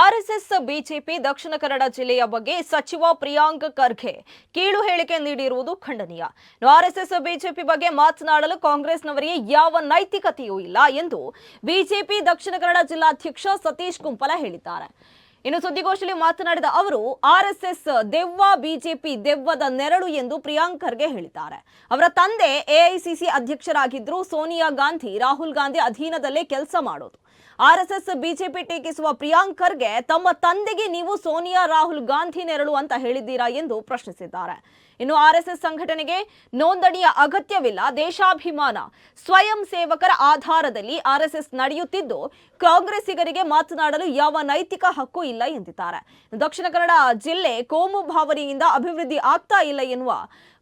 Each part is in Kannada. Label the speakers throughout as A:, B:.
A: ಆರ್ಎಸ್ಎಸ್ ಬಿಜೆಪಿ ದಕ್ಷಿಣ ಕನ್ನಡ ಜಿಲ್ಲೆಯ ಬಗ್ಗೆ ಸಚಿವ ಪ್ರಿಯಾಂಕ್ ಖರ್ಗೆ ಕೀಳು ಹೇಳಿಕೆ ನೀಡಿರುವುದು ಖಂಡನೀಯ. ಆರ್ಎಸ್ಎಸ್ ಬಿಜೆಪಿ ಬಗ್ಗೆ ಮಾತನಾಡಲು ಕಾಂಗ್ರೆಸ್ನವರಿಗೆ ಯಾವ ನೈತಿಕತೆಯೂ ಇಲ್ಲ ಎಂದು ಬಿಜೆಪಿ ದಕ್ಷಿಣ ಕನ್ನಡ ಜಿಲ್ಲಾಧ್ಯಕ್ಷ ಸತೀಶ್ ಕುಂಪಲ ಹೇಳಿದ್ದಾರೆ. ಇನ್ನು ಸುದ್ದಿಗೋಷ್ಠಿಯಲ್ಲಿ ಮಾತನಾಡಿದ ಅವರು, ಆರ್ಎಸ್ಎಸ್ ದೆವ್ವ ಬಿಜೆಪಿ ದೆವ್ವದ ನೆರಳು ಎಂದು ಪ್ರಿಯಾಂಕ್ ಖರ್ಗೆ ಹೇಳಿದ್ದಾರೆ. ಅವರ ತಂದೆ ಎಐಸಿಸಿ ಅಧ್ಯಕ್ಷರಾಗಿದ್ದರು. ಸೋನಿಯಾ ಗಾಂಧಿ ರಾಹುಲ್ ಗಾಂಧಿ ಅಧೀನದಲ್ಲೇ ಕೆಲಸ ಮಾಡೋದು. ಆರ್ಎಸ್ಎಸ್ ಬಿಜೆಪಿ ಟೀಕಿಸುವ ಪ್ರಿಯಾಂಕರ್ಗೆ ತಮ್ಮ ತಂದೆಗೆ ನೀವು ಸೋನಿಯಾ, ರಾಹುಲ್ ಗಾಂಧಿ ನೆರಳು ಅಂತ ಹೇಳಿದ್ದೀರಾ ಎಂದು ಪ್ರಶ್ನಿಸಿದ್ದಾರೆ. ಇನ್ನು ಆರ್ಎಸ್ಎಸ್ ಸಂಘಟನೆಗೆ ನೋಂದಣಿಯ ಅಗತ್ಯವಿಲ್ಲ, ದೇಶಾಭಿಮಾನ. ಸ್ವಯಂ ಸೇವಕರ ಆಧಾರದಲ್ಲಿ ಆರ್ಎಸ್ಎಸ್ ನಡೆಯುತ್ತಿದ್ದು, ಕಾಂಗ್ರೆಸ್ಸಿಗರಿಗೆ ಮಾತನಾಡಲು ಯಾವ ನೈತಿಕ ಹಕ್ಕು ಇಲ್ಲ ಎಂದಿದ್ದಾರೆ. ದಕ್ಷಿಣ ಕನ್ನಡ ಜಿಲ್ಲೆ ಕೋಮು ಭಾವನೆಯಿಂದ ಅಭಿವೃದ್ಧಿ ಆಗ್ತಾ ಇಲ್ಲ ಎನ್ನುವ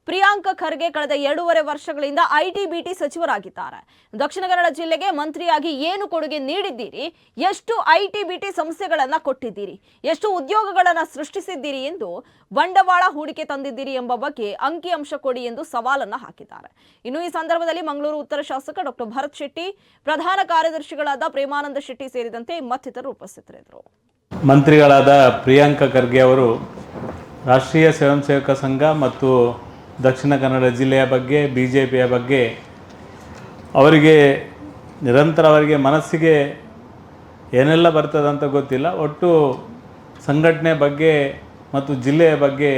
A: ಪ್ರಿಯಾಂಕ ಖರ್ಗೆ ಕಳೆದ ಎರಡೂವರೆ ವರ್ಷಗಳಿಂದ ಐಟಿ ಬಿಟಿ ಸಚಿವರಾಗಿದ್ದಾರೆ. ದಕ್ಷಿಣ ಕನ್ನಡ ಜಿಲ್ಲೆಗೆ ಮಂತ್ರಿಯಾಗಿ ಏನು ಕೊಡುಗೆ ನೀಡಿದ್ದೀರಿ? ಎಷ್ಟು ಐಟಿ ಬಿಟಿ ಸಂಸ್ಥೆಗಳನ್ನು ಕೊಟ್ಟಿದ್ದೀರಿ? ಎಷ್ಟು ಉದ್ಯೋಗಗಳನ್ನು ಸೃಷ್ಟಿಸಿದ್ದೀರಿ ಎಂದು ಬಂಡವಾಳ ಹೂಡಿಕೆ ತಂದಿದ್ದೀರಿ ಎಂಬ ಬಗ್ಗೆ ಅಂಕಿಅಂಶ ಕೊಡಿ ಎಂದು ಸವಾಲನ್ನು ಹಾಕಿದ್ದಾರೆ. ಇನ್ನು ಈ ಸಂದರ್ಭದಲ್ಲಿ ಮಂಗಳೂರು ಉತ್ತರ ಶಾಸಕ ಡಾಕ್ಟರ್ ಭರತ್ ಶೆಟ್ಟಿ, ಪ್ರಧಾನ ಕಾರ್ಯದರ್ಶಿಗಳಾದ ಪ್ರೇಮಾನಂದ ಶೆಟ್ಟಿ ಸೇರಿದಂತೆ ಮತ್ತಿತರರು ಉಪಸ್ಥಿತರಿದ್ದರು.
B: ಮಂತ್ರಿಗಳಾದ ಪ್ರಿಯಾಂಕ ಖರ್ಗೆ ಅವರು ರಾಷ್ಟ್ರೀಯ ಸ್ವಯಂ ಸೇವಕ ಸಂಘ ಮತ್ತು ದಕ್ಷಿಣ ಕನ್ನಡ ಜಿಲ್ಲೆಯ ಬಗ್ಗೆ ಬಿ ಜೆ ಪಿಯ ಬಗ್ಗೆ ಅವರಿಗೆ ನಿರಂತರ ಅವರಿಗೆ ಮನಸ್ಸಿಗೆ ಏನೆಲ್ಲ ಬರ್ತದೆ ಅಂತ ಗೊತ್ತಿಲ್ಲ. ಒಟ್ಟು ಸಂಘಟನೆ ಬಗ್ಗೆ ಮತ್ತು ಜಿಲ್ಲೆಯ ಬಗ್ಗೆ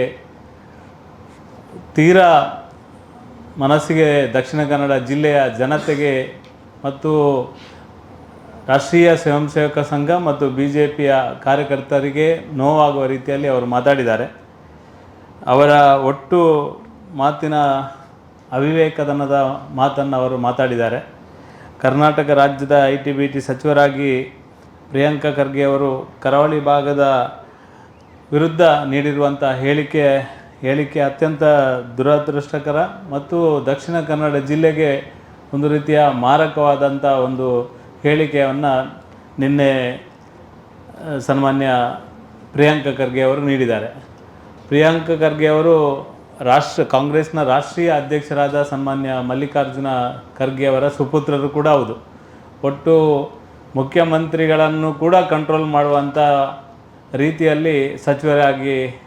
B: ತೀರಾ ಮನಸ್ಸಿಗೆ ದಕ್ಷಿಣ ಕನ್ನಡ ಜಿಲ್ಲೆಯ ಜನತೆಗೆ ಮತ್ತು ರಾಷ್ಟ್ರೀಯ ಸ್ವಯಂ ಸೇವಕ ಸಂಘ ಮತ್ತು ಬಿ ಜೆ ಪಿಯ ಕಾರ್ಯಕರ್ತರಿಗೆ ನೋವಾಗುವ ರೀತಿಯಲ್ಲಿ ಅವರು ಮಾತಾಡಿದ್ದಾರೆ. ಅವರ ಒಟ್ಟು ಮಾತಿನ ಅವಿವೇಕದನದ ಮಾತನ್ನು ಅವರು ಮಾತಾಡಿದ್ದಾರೆ. ಕರ್ನಾಟಕ ರಾಜ್ಯದ ಐ ಟಿ ಬಿ ಟಿ ಸಚಿವರಾಗಿ ಪ್ರಿಯಾಂಕ ಖರ್ಗೆ ಅವರು ಕರಾವಳಿ ಭಾಗದ ವಿರುದ್ಧ ನೀಡಿರುವಂಥ ಹೇಳಿಕೆ ಹೇಳಿಕೆ ಅತ್ಯಂತ ದುರದೃಷ್ಟಕರ ಮತ್ತು ದಕ್ಷಿಣ ಕನ್ನಡ ಜಿಲ್ಲೆಗೆ ಒಂದು ರೀತಿಯ ಮಾರಕವಾದಂಥ ಒಂದು ಹೇಳಿಕೆಯನ್ನು ನಿನ್ನೆ ಸನ್ಮಾನ್ಯ ಪ್ರಿಯಾಂಕ ಖರ್ಗೆ ಅವರು ನೀಡಿದ್ದಾರೆ. ಪ್ರಿಯಾಂಕ ಖರ್ಗೆ ಅವರು ರಾಷ್ಟ್ರ ಕಾಂಗ್ರೆಸ್ನ ರಾಷ್ಟ್ರೀಯ ಅಧ್ಯಕ್ಷರಾದ ಸನ್ಮಾನ್ಯ ಮಲ್ಲಿಕಾರ್ಜುನ ಖರ್ಗೆ ಅವರ ಸುಪುತ್ರರು ಕೂಡ ಹೌದು. ಒಟ್ಟು ಮುಖ್ಯಮಂತ್ರಿಗಳನ್ನು ಕೂಡ ಕಂಟ್ರೋಲ್ ಮಾಡುವಂಥ ರೀತಿಯಲ್ಲಿ ಸಚಿವರಾಗಿ